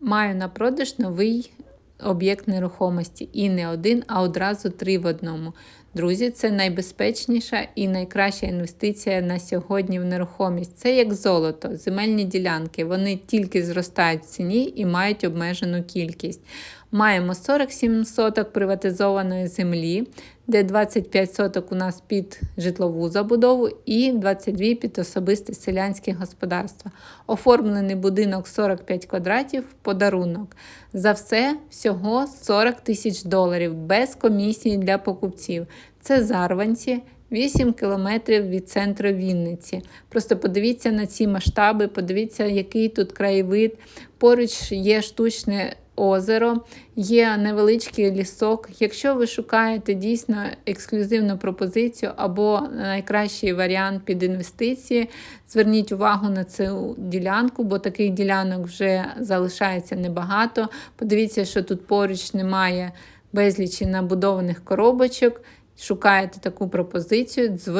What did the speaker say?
Маю на продаж новий об'єкт нерухомості. І не один, а одразу три в одному. Друзі, це найбезпечніша і найкраща інвестиція на сьогодні в нерухомість. Це як золото, земельні ділянки. Вони тільки зростають в ціні і мають обмежену кількість. Маємо 47 соток приватизованої землі, де 25 соток у нас під житлову забудову і 22 під особисте селянське господарство. Оформлений будинок 45 квадратів подарунок. За все всього 40 тисяч доларів без комісії для покупців. Це Зарванці. 8 кілометрів від центру Вінниці. Просто подивіться на ці масштаби, подивіться, який тут краєвид. Поруч є штучне озеро, є невеличкий лісок. Якщо ви шукаєте дійсно ексклюзивну пропозицію або найкращий варіант під інвестиції, зверніть увагу на цю ділянку, бо таких ділянок вже залишається небагато. Подивіться, що тут поруч немає безлічі набудованих коробочок. Шукаєте таку пропозицію, дзвоніть.